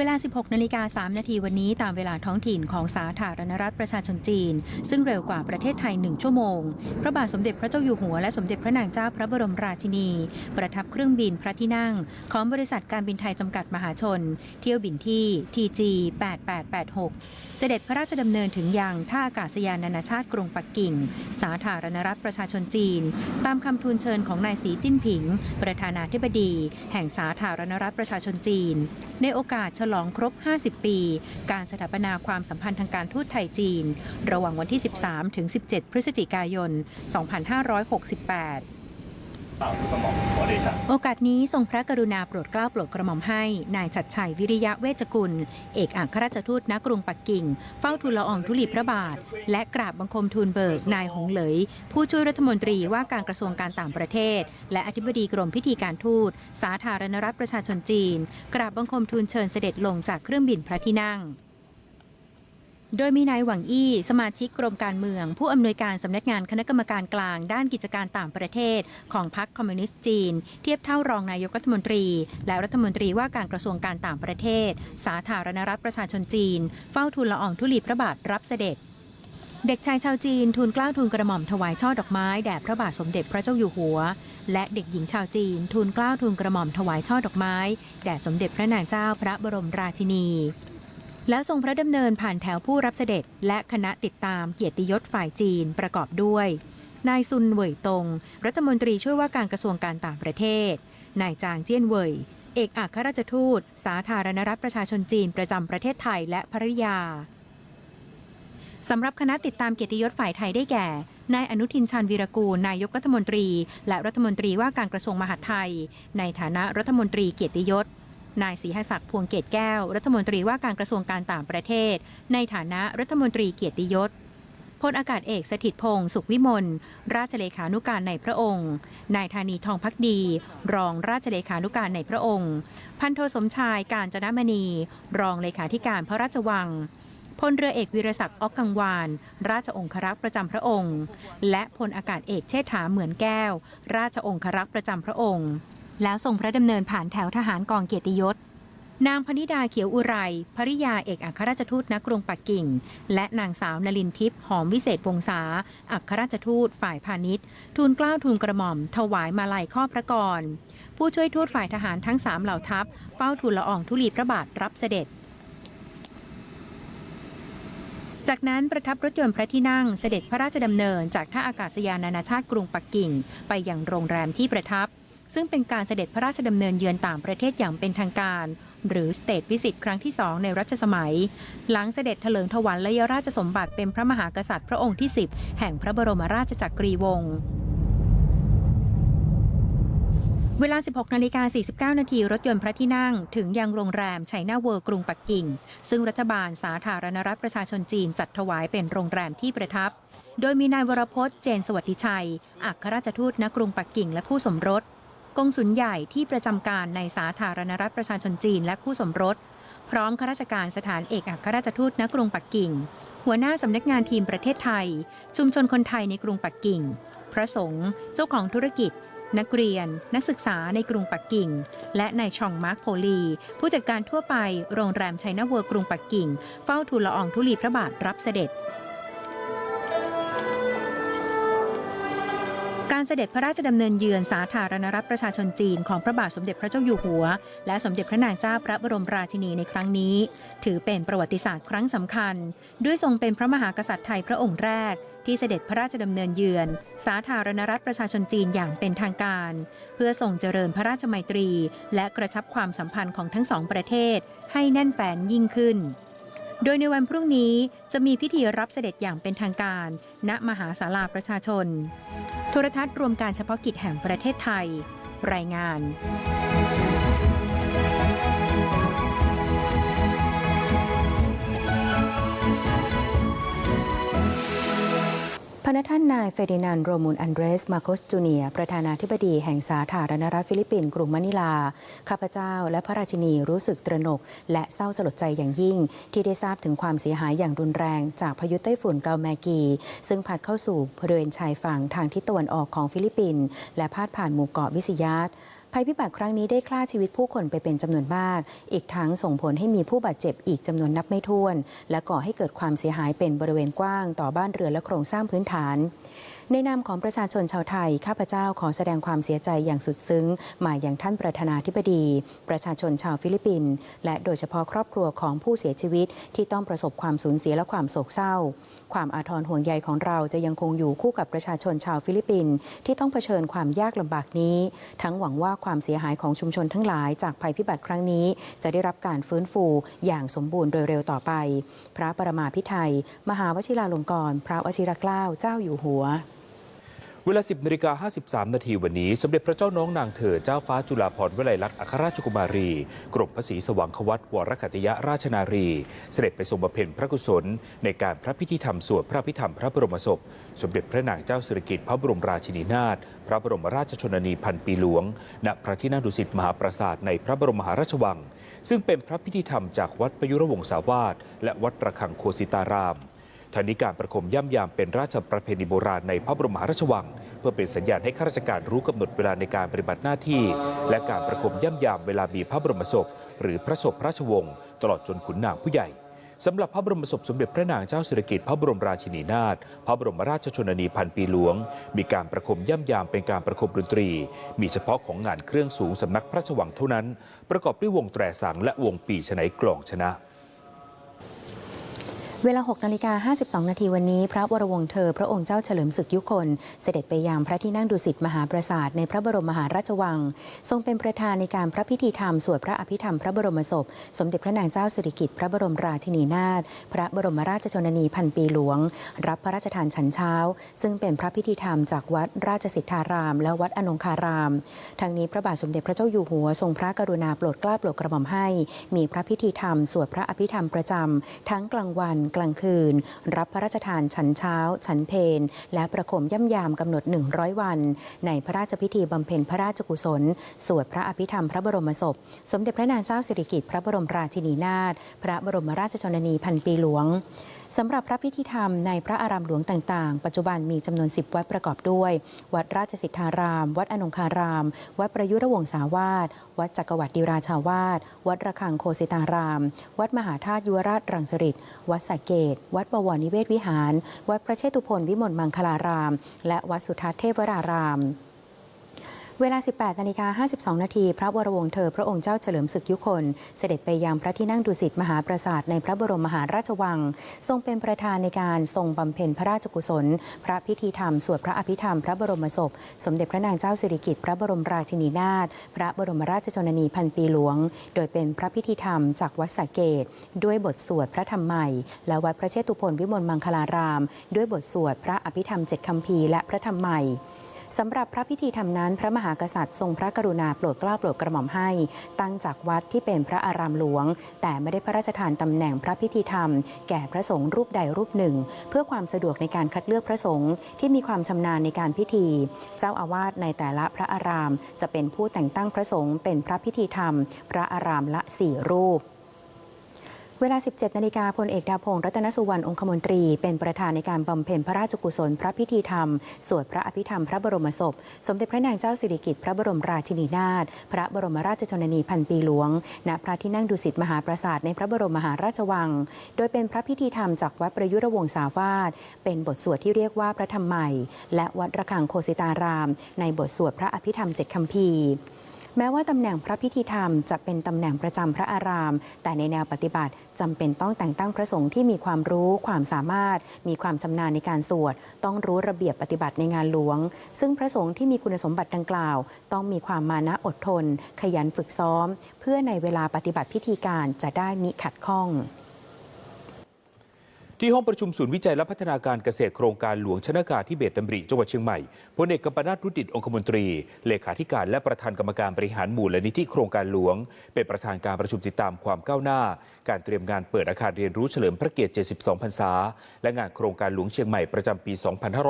เวลา 16 นาฬิกา 3 นาทีวันนี้ตามเวลาท้องถิ่นของสาธารณรัฐประชาชนจีน ซึ่งเร็วกว่าประเทศไทย 1 ชั่วโมง พระบาทสมเด็จพระเจ้าอยู่หัวและสมเด็จพระนางเจ้าพระบรมราชินี ประทับเครื่องบินพระที่นั่ง ของบริษัทการบินไทยจำกัดมหาชน เที่ยวบินที่ TG 8886 เสด็จพระราชดำเนินถึงยังท่าอากาศยานนานาชาติกรุงปักกิ่ง สาธารณรัฐประชาชนจีน ตามคำทูลเชิญของนายสีจิ้นผิง ประธานาธิบดี แห่งสาธารณรัฐประชาชนจีน ในโอกาสฉลองครบ 50 ปี การสถาปนาความสัมพันธ์ทางการทูตไทยจีน ระหว่างวันที่ 13 ถึง 17 พฤศจิกายน 2568 โอกาสนี้ทรงพระกรุณาโปรดเกล้าโปรดกระหม่อมให้ นายชัดชัยวิริยะเวชกุล เอกอัครราชทูตณกรุงปักกิ่ง เฝ้าทูลละอองธุลีพระบาท และกราบบังคมทูลเบิก นายหงเหลย ผู้ช่วยรัฐมนตรีว่าการกระทรวงการต่างประเทศ และอธิบดีกรมพิธีการทูต สาธารณรัฐประชาชนจีน กราบบังคมทูลเชิญเสด็จลงจากเครื่องบินพระที่นั่ง โดยมีนายหวังอี้ สมาชิกกรมการเมือง ผู้อำนวยการสำนักงานคณะกรรมการกลาง ด้านกิจการต่างประเทศ ของพรรคคอมมิวนิสต์จีน เทียบเท่ารองนายกรัฐมนตรี และรัฐมนตรีว่าการกระทรวงการต่างประเทศ สาธารณรัฐประชาชนจีน เฝ้าทูลละอองธุลีพระบาทรับเสด็จเด็กชายชาวจีนทูลกล้าวทูลกระหม่อมถวายช่อดอกไม้แด่พระบาทสมเด็จพระเจ้าอยู่หัว และเด็กหญิงชาวจีนทูลกล้าวทูลกระหม่อมถวายช่อดอกไม้แด่สมเด็จพระนางเจ้าพระบรมราชินี แล้วทรงพระดำเนินผ่านแถวผู้รับเสด็จ และคณะติดตามเกียรติยศฝ่ายจีนประกอบด้วย นายซุนเหวยตง รัฐมนตรีช่วยว่าการกระทรวงการต่างประเทศ นายจางเจี้ยนเหวยเอกอัครราชทูต สาธารณรัฐประชาชนจีนประจำประเทศไทยและภริยาสำหรับคณะติดตามเกียรติยศฝ่ายไทยได้แก่นายอนุทินชาญวีรกูล นายกรัฐมนตรี และรัฐมนตรีว่าการกระทรวงมหาดไทย ในฐานะรัฐมนตรีเกียรติยศ นายศรีหศักดิ์พวงเกตแก้ว รัฐมนตรีว่าการกระทรวงการต่างประเทศ ในฐานะรัฐมนตรีเกียรติยศพลอากาศเอกสถิตพงศ์สุขวิมลราชเลขานุการในพระองค์ นายธานีทองพักดี รองราชเลขานุการในพระองค์ พันโทสมชายการจนมณี รองเลขาธิการพระราชวังพลเรือเอกวิรศักดิ์ออกกังวาน ราชองครักษ์ประจำพระองค์ และพลอากาศเอกเชษฐาเหมือนแก้ว ราชองครักษ์ประจำพระองค์ แล้วทรงพระดำเนินผ่านแถวทหารกองเกียรติยศ นางพนิดาเขียวอุไรภริยาเอกอัครราชทูตณกรุงปักกิ่ง และนางสาวนลินทิพย์หอมวิเศษวงศาอัครราชทูตฝ่ายพาณิชย์ ทูลเกล้าทูลกระหม่อม ถวายมาลัยข้อพระกร ผู้ช่วยทูตฝ่ายทหารทั้งสามเหล่าทัพเฝ้าทูลละอองธุลีพระบาทรับเสด็จจากนั้นประทับรถยนต์พระที่นั่งเสด็จพระราชดำเนินจากท่าอากาศยานนานาชาติกรุงปักกิ่ง ไปยังโรงแรมที่ประทับ ซึ่งเป็นการเสด็จพระราชดำเนินเยือนต่างประเทศอย่างเป็นทางการ หรือสเตทวิสิตครั้งที่สองในรัชสมัย หลังเสด็จเถลิงถวัละยราชสมบัติเป็นพระมหากษัตริย์พระองค์ที่ 10 แห่งพระบรมราชจักรีวงศ์เวลา 16 นาฬิกา 49 นาทีรถยนต์พระที่นั่ง ถึงยังโรงแรมไชน่าเวิร์กรุงปักกิ่ง ซึ่งรัฐบาลสาธารณรัฐประชาชนจีนจัดถวายเป็นโรงแรมที่ประทับ โดยมีนายวรพจน์เจนสวัสดิชัย อัครราชทูตณกรุงปักกิ่งและคู่สมรส กงสุลใหญ่ที่ประจำการในสาธารณรัฐประชาชนจีนและคู่สมรส พร้อมข้าราชการสถานเอกอัครราชทูตณกรุงปักกิ่ง หัวหน้าสำนักงานทีมประเทศไทย ชุมชนคนไทยในกรุงปักกิ่ง พระสงฆ์เจ้าของธุรกิจ นักเรียน นักศึกษาในกรุงปักกิ่ง และนายชองมาร์คโพลี ผู้จัดการทั่วไปโรงแรมไชน่าเวิร์กรุงปักกิ่ง เฝ้าทูลละอองธุลีพระบาทรับเสด็จ การเสด็จพระราชดำเนินเยือนสาธารณรัฐประชาชนจีนของพระบาทสมเด็จพระเจ้าอยู่หัว และสมเด็จพระนางเจ้าพระบรมราชินีในครั้งนี้ ถือเป็นประวัติศาสตร์ครั้งสำคัญ ด้วยทรงเป็นพระมหากษัตริย์ไทยพระองค์แรก ที่เสด็จพระราชดำเนินเยือน สาธารณรัฐประชาชนจีนอย่างเป็นทางการ เพื่อทรงเจริญพระราชมัยตรี และกระชับความสัมพันธ์ของทั้งสองประเทศ ให้แน่นแฟนยิ่งขึ้น โดยในวันพรุ่งนี้จะมีพิธีรับเสด็จอย่างเป็นทางการ ณมหาศาลาประชาชน โทรทัศน์รวมการเฉพาะกิจแห่งประเทศไทย รายงาน พระท่านนายเฟดินานโรมูลอันเดรส มาโคสจูเนีย ประธานาธิบดีแห่งสาธารณรัฐฟิลิปปินส์กรุงมะนิลา ข้าพเจ้าและพระราชินีรู้สึกตระหนก และเศร้าสลดใจอย่างยิ่ง ที่ได้ทราบถึงความเสียหายอย่างรุนแรงจากพายุไต้ฝุ่นเกาแมกี ซึ่งพัดเข้าสู่บริเวณชายฝั่งทางทิศตะวันออกของฟิลิปปินส์และพาดผ่านหมู่เกาะวิสิยาต ภัยพิบัติครั้งนี้ได้ฆ่าชีวิตผู้คนไปเป็นจำนวนมาก อีกทั้งส่งผลให้มีผู้บาดเจ็บอีกจำนวนนับไม่ถ้วน และก่อให้เกิดความเสียหายเป็นบริเวณกว้าง ต่อบ้านเรือนและโครงสร้างพื้นฐาน ในนามของประชาชนชาวไทย ข้าพเจ้าขอแสดงความเสียใจอย่างสุดซึ้ง มาอย่างท่านประธานาธิบดี ประชาชนชาวฟิลิปปินส์และโดยเฉพาะครอบครัวของผู้เสียชีวิต ที่ต้องประสบความสูญเสียและความโศกเศร้า ความอาทรห่วงใยของเราจะยังคงอยู่คู่กับประชาชนชาวฟิลิปปินส์ที่ต้องเผชิญความยากลำบากนี้ ทั้งหวังว่าความเสียหายของชุมชนทั้งหลายจากภัยพิบัติครั้งนี้ จะได้รับการฟื้นฟูอย่างสมบูรณ์โดยเร็วต่อไป พระประมาพิไทย มหาวชิราลงกรณ์พระวชิรเกล้าเจ้าอยู่หัว เวลา 10นาฬิกา53 นาทีวันนี้ สมเด็จพระเจ้าน้องนางเธอเจ้าฟ้าจุฬาภรณ์วลัยลักษณ์อัครราชกุมารี กรมพระศรีสว่างควัตวรคัตยราชนารี เสด็จไปทรงบำเพ็ญพระกุศล ในการพระพิธีธรรมสวดพระพิธรรมพระบรมศพ สมเด็จพระนางเจ้าสิริกิติ์พระบรมราชินีนาถพระบรมราชชนนีพันปีหลวง ณพระที่นั่งดุสิตมหาปราสาทในพระบรมมหาราชวัง ซึ่งเป็นพระพิธีธรรมจากวัดประยุรวงศาวาสและวัดระฆังโคสิตาราม ทางนี้การประคมย่ำยามเป็นราชประเพณีโบราณในพระบรมมหาราชวัง เพื่อเป็นสัญญาณให้ข้าราชการรู้กำหนดเวลาในการปฏิบัติหน้าที่ และการประคมย่ำยามเวลามีพระบรมศพ หรือพระศพพระราชวงศ์ตลอดจนขุนนางผู้ใหญ่สำหรับพระบรมศพสมเด็จพระนางเจ้าสิริกิติ์พระบรมราชินีนาถพระบรมราชชนนีพันปีหลวง มีการประคมย่ำยามเป็นการประคมดนตรี มีเฉพาะของงานเครื่องสูงสำนักพระราชวังเท่านั้น ประกอบด้วยวงแตรสังและวงปีชนัยกลองชนะ เวลา 6 นาฬิกา 52 นาทีวันนี้ พระวรวงศ์เธอ พระองค์เจ้าเฉลิมศึกยุคน เสด็จไปยังพระที่นั่งดุสิตมหาปราสาทในพระบรมมหาราชวัง ทรงเป็นประธานในการพระพิธีธรรม สวดพระอภิธรรมพระบรมศพ สมเด็จพระนางเจ้าสิริกิติ์พระบรมราชินีนาถ พระบรมราชชนนีพันปีหลวง รับพระราชทานฉันเช้า ซึ่งเป็นพระพิธีธรรมจากวัดราชสิทธาราม และวัดอนงคารามทางนี้พระบาทสมเด็จพระเจ้าอยู่หัวทรงพระกรุณาโปรดเกล้าโปรดกระหม่อมให้ มีพระพิธีธรรมสวดพระอภิธรรมประจำทั้งกลางวันกลางคืน รับพระราชทานฉันเช้า ฉันเพนและประคมย่ำยามกำหนด 100 วัน ในพระราชพิธีบำเพ็ญพระราชกุศล สวดพระอภิธรรมพระบรมศพ สมเด็จพระนางเจ้าสิริกิติ์พระบรมราชินีนาถพระบรมราชชนนีพันปีหลวง สำหรับพระพิธีธรรมในพระอารามหลวงต่างๆ ปัจจุบันมีจำนวน 10 วัดประกอบด้วย วัดราชสิทธาราม วัดอนงคาราม วัดประยุรวงศาวาสวัดจักรวรรดิราชาวาสวัดระฆังโคสิตาราม วัดมหาธาตุยุวราชรังสฤษวัดสระเกต วัดบวรนิเวศวิหาร วัดพระเชตุพนวิมลมังคลาราม และวัดสุทัศน์เทพวราราม เวลา 18นาฬิกา52 นาที พระวรวงศ์เธอพระองค์เจ้าเฉลิมศึกยุคน เสด็จไปยังพระที่นั่งดุสิตมหาปราสาทในพระบรมมหาราชวัง ทรงเป็นประธานในการทรงบำเพ็ญพระราชกุศล พระพิธีธรรม สวดพระอภิธรรม พระบรมศพ สมเด็จพระนางเจ้าสิริกิติ์พระบรมราชินีนาถพระบรมราชชนนีพันปีหลวง โดยเป็นพระพิธีธรรมจากวัดสระเกต ด้วยบทสวดพระธรรมใหม่และวัดพระเชตุพนวิมลมังคลาราม ด้วยบทสวดพระอภิธรรมเจ็ดคำพีและพระธรรมใหม่ สำหรับพระพิธีธรรมนั้น พระมหากษัตริย์ทรงพระกรุณาโปรดเกล้าโปรดกระหม่อมให้ ตั้งจากวัดที่เป็นพระอารามหลวง แต่ไม่ได้พระราชทานตำแหน่งพระพิธีธรรม แก่พระสงฆ์รูปใดรูปหนึ่ง เพื่อความสะดวกในการคัดเลือกพระสงฆ์ที่มีความชำนาญในการพิธี เจ้าอาวาสในแต่ละพระอาราม จะเป็นผู้แต่งตั้งพระสงฆ์เป็นพระพิธีธรรม พระอารามละสี่รูป เวลา 17 นาฬิกาพลเอกดาพงศ์รัตนสุวรรณองคมนตรี เป็นประธานในการบำเพ็ญพระราชกุศลพระพิธีธรรม สวดพระอภิธรรมพระบรมศพ สมเด็จพระนางเจ้าสิริกิติ์พระบรมราชินีนาถ พระบรมราชชนนีพันปีหลวง ณ พระที่นั่งดุสิตมหาปราสาทในพระบรมมหาราชวัง โดยเป็นพระพิธีธรรมจากวัดประยุรวงศาวาส เป็นบทสวดที่เรียกว่าพระธรรมใหม่ และวัดระฆังโคสิตาราม ในบทสวดพระอภิธรรมเจ็ดคำพีร์ แม้ว่าตำแหน่งพระพิธีธรรมจะเป็นตำแหน่งประจำพระอาราม แต่ในแนวปฏิบัติจำเป็นต้องแต่งตั้งพระสงฆ์ที่มีความรู้ความสามารถ มีความชำนาญในการสวด ต้องรู้ระเบียบปฏิบัติในงานหลวง ซึ่งพระสงฆ์ที่มีคุณสมบัติดังกล่าว ต้องมีความมานะอดทน ขยันฝึกซ้อม เพื่อในเวลาปฏิบัติพิธีการจะได้มิขัดข้อง ที่ห้องประชุมศูนย์วิจัยและพัฒนาการเกษตรโครงการหลวงชนากาที่เบตดำริจังหวัดเชียงใหม่พลเอกกัมปนาตรุดิตองคมนตรี เลขาธิการและประธานกรรมการบริหารมูลนิธิโครงการหลวง เป็นประธานการประชุมติดตามความก้าวหน้า การเตรียมงานเปิดอาคารเรียนรู้เฉลิมพระเกียรติ 72 พรรษา และงานโครงการหลวงเชียงใหม่ประจำปี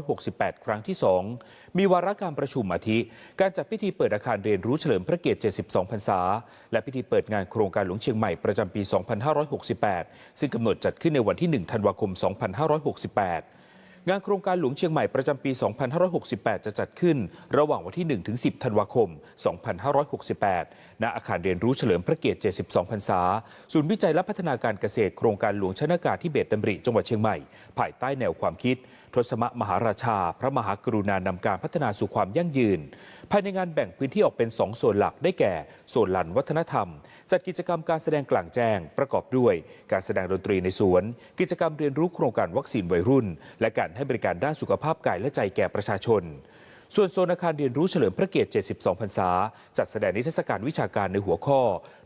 2568 ครั้งที่ 2 มีวาระการประชุมอาทิ การจัดพิธีเปิดอาคารเรียนรู้เฉลิมพระเกียรติ 72 พรรษา และพิธีเปิดงานโครงการหลวงเชียงใหม่ประจำปี 2568 ซึ่งกำหนดจัดขึ้นในวันที่ 1 ธันวาคม 2568 งานโครงการหลวงเชียงใหม่ประจำปี 2568 จะจัดขึ้น ระหว่างวันที่ 1 ถึง 10 ธันวาคม 2568 ณ อาคารเรียนรู้เฉลิมพระเกียรติ 72 พรรษา ศูนย์วิจัยและพัฒนาการเกษตรโครงการหลวงชนากาธิเบศรดำริ จังหวัดเชียงใหม่ ภายใต้แนวความคิด ทศมมหาราชา พระมหากรุณานำการพัฒนาสู่ความยั่งยืน ภายในงานแบ่งพื้นที่ออกเป็น2โซนหลักได้แก่โซนลันวัฒนธรรม จัดกิจกรรมการแสดงกลางแจ้ง ประกอบด้วย การแสดงดนตรีในสวน กิจกรรมเรียนรู้โครงการวัคซีนวัยรุ่น และการให้บริการด้านสุขภาพกายและใจแก่ประชาชน ส่วนโซนอาคารเรียนรู้เฉลิมพระเกียรติ 72 พรรษา จัดแสดงนิทรรศการวิชาการในหัวข้อ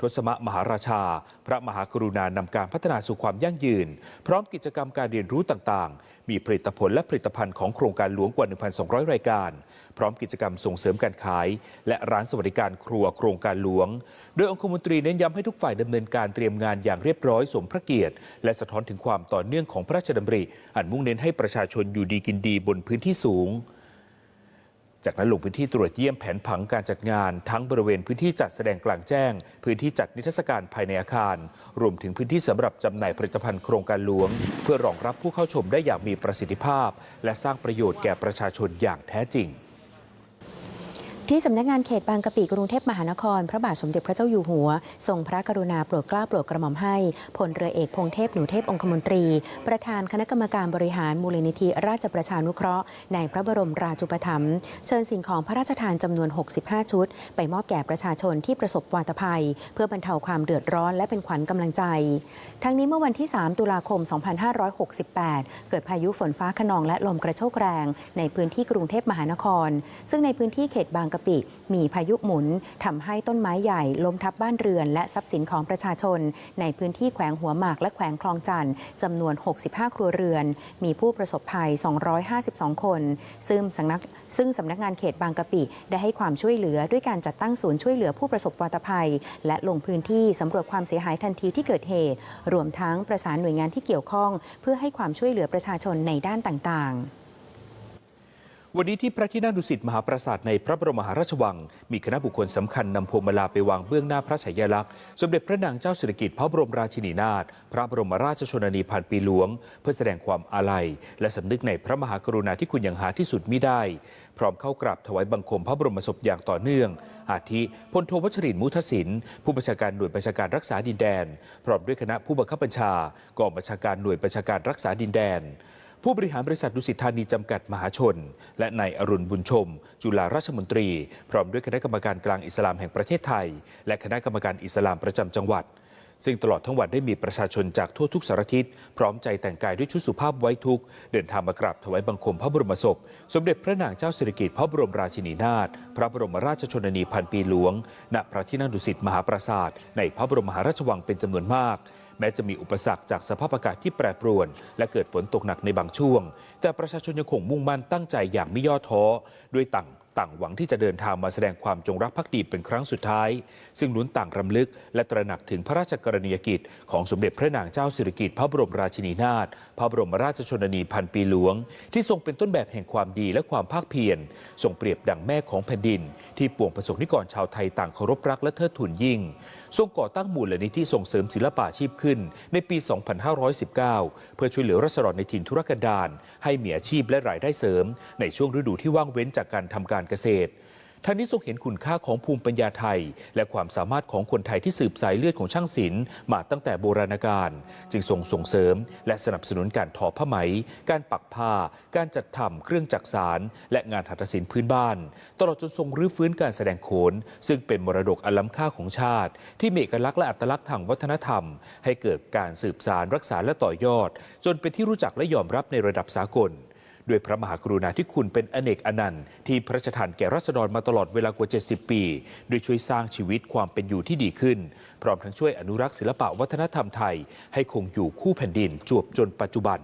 ทศมมหาราชา พระมหากรุณานำการพัฒนาสู่ความยั่งยืน พร้อมกิจกรรมการเรียนรู้ต่างๆ มีผลิตผลและผลิตภัณฑ์ของโครงการหลวงกว่า 1,200 รายการ พร้อมกิจกรรมส่งเสริมการขาย และร้านสวัสดิการครัวโครงการหลวง โดยองคมนตรีเน้นย้ำให้ทุกฝ่ายดำเนินการเตรียมงานอย่างเรียบร้อยสมพระเกียรติ และสะท้อนถึงความต่อเนื่องของพระราชดำริ อันมุ่งเน้นให้ประชาชนอยู่ดีกินดีบนพื้นที่สูง จากนั้นลงพื้นที่ตรวจเยี่ยมแผนผังการจัดงาน ทั้งบริเวณพื้นที่จัดแสดงกลางแจ้ง พื้นที่จัดนิทรรศการภายในอาคาร รวมถึงพื้นที่สำหรับจำหน่ายผลิตภัณฑ์โครงการหลวง เพื่อรองรับผู้เข้าชมได้อย่างมีประสิทธิภาพ และสร้างประโยชน์แก่ประชาชนอย่างแท้จริง ที่สำนักงานเขตบางกะปิกรุงเทพมหานคร พระบาทสมเด็จพระเจ้าอยู่หัว ทรงพระกรุณาโปรดเกล้าโปรดกระหม่อมให้พลเรือเอกพงเทพหนูเทพองคมนตรี ประธานคณะกรรมการบริหารมูลนิธิราชประชานุเคราะห์ ในพระบรมราชูปถัมภ์เชิญสิ่งของพระราชทานจำนวน 65 ชุด ไปมอบแก่ประชาชนที่ประสบวาตภัย เพื่อบรรเทาความเดือดร้อนและเป็นขวัญกำลังใจ ทั้งนี้เมื่อวันที่ 3 ตุลาคม 2568 เกิดพายุฝนฟ้าขนองและลมกระโชกแรง ในพื้นที่กรุงเทพมหานคร ซึ่งในพื้นที่เขตบางกะปิ มีพายุหมุนทำให้ต้นไม้ใหญ่ล้มทับบ้านเรือน และทรัพย์สินของประชาชน ในพื้นที่แขวงหัวหมากและแขวงคลองจันทร์จำนวน 65 ครัวเรือน มีผู้ประสบภัย 252 คน ซึ่งสำนักซึ่งสำนักงานเขตบางกะปิ ได้ให้ความช่วยเหลือด้วยการจัดตั้งศูนย์ช่วยเหลือผู้ประสบวาตภัย และลงพื้นที่สำรวจความเสียหายทันทีที่เกิดเหตุ รวมทั้งประสานหน่วยงานที่เกี่ยวข้อง เพื่อให้ความช่วยเหลือประชาชนในด้านต่างๆ วันนี้ที่พระที่นั่งดุสิตมหาปราสาทในพระบรมมหาราชวัง มีคณะบุคคลสำคัญนำพวงมาลาไปวางเบื้องหน้าพระฉายาลักษณ์ สมเด็จพระนางเจ้าสิริกิติ์พระบรมราชินีนาถพระบรมราชชนนีพันปีหลวง เพื่อแสดงความอาลัย และสำนึกในพระมหากรุณาธิคุณอย่างหาที่สุดมิได้ พร้อมเข้ากราบถวายบังคมพระบรมศพอย่างต่อเนื่อง อาทิพลโทวัชรินมุทศินผู้บัญชาการหน่วยบัญชาการรักษาดินแดน พร้อมด้วยคณะผู้บังคับบัญชากองบัญชาการหน่วยบัญชาการรักษาดินแดน ผู้บริหารบริษัทดุสิตธานีจำกัดมหาชน และนายอรุณบุญชม จุฬาราชมนตรี พร้อมด้วยคณะกรรมการกลางอิสลามแห่งประเทศไทย และคณะกรรมการอิสลามประจำจังหวัด ซึ่งตลอดทั้งวันได้มีประชาชนจากทั่วทุกสารทิศพร้อมใจแต่งกายด้วยชุดสุภาพไว้ทุกเดินทางมากราบถวายบังคมพระบรมศพ สมเด็จพระนางเจ้าสิริกิติ์พระบรมราชินีนาถพระบรมราชชนนีพันปีหลวง ณพระที่นั่งดุสิตมหาปราสาท ในพระบรมมหาราชวังเป็นจำนวนมาก แม้จะมีอุปสรรคจากสภาพอากาศที่แปรปรวน และเกิดฝนตกหนักในบางช่วง แต่ประชาชนยังคงมุ่งมั่นตั้งใจอย่างไม่ย่อท้อด้วยต่าง ต่างหวังที่จะเดินทางมาแสดงความจงรักภักดีเป็นครั้งสุดท้าย ซึ่งล้วนต่างรำลึก และตระหนักถึงพระราชกรณียกิจ ของสมเด็จพระนางเจ้าสิริกิติ์พระบรมราชินีนาถพระบรมราชชนนีพันปีหลวง ที่ทรงเป็นต้นแบบแห่งความดีและความภาคเพียรทรงเปรียบดังแม่ของแผ่นดิน ที่ปวงประสงค์นิกรชาวไทยต่างเคารพรักและเทิดทูนยิ่ง ทรงก่อตั้งมูลนิธิส่งเสริมศิลปาชีพขึ้น ในปี 2519 เพื่อช่วยเหลือรัษฎรในถิ่นธุรกันดารให้มีอาชีพและรายได้เสริม ในช่วงฤดูที่ว่างเว้นจากการทำการเกษตรท่านนี้ทรงเห็นคุณค่าของภูมิปัญญาไทย และความสามารถของคนไทยที่สืบสายเลือดของช่างศิลป์มาตั้งแต่โบราณกาลจึงทรงส่งเสริม และสนับสนุนการทอผ้าไหม การปักผ้า การจัดทำเครื่องจักสารและงานหัตถศิลป์พื้นบ้าน ตลอดจนทรงรื้อฟื้นการแสดงโขน ซึ่งเป็นมรดกอันล้ำค่าของชาติ ที่มีเอกลักษณ์และอัตลักษณ์ทางวัฒนธรรม ให้เกิดการสืบสารรักษาและต่อยอด จนเป็นที่รู้จักและยอมรับในระดับสากล ด้วยพระมหากรุณาธิคุณเป็นอเนกอนันต์ที่พระราชทานแก่รัษฎรมาตลอดเวลากว่า 70 ปี โดยช่วยสร้างชีวิตความเป็นอยู่ที่ดีขึ้น พร้อมทั้งช่วยอนุรักษ์ศิลปะวัฒนธรรมไทย ให้คงอยู่คู่แผ่นดินจวบจนปัจจุบัน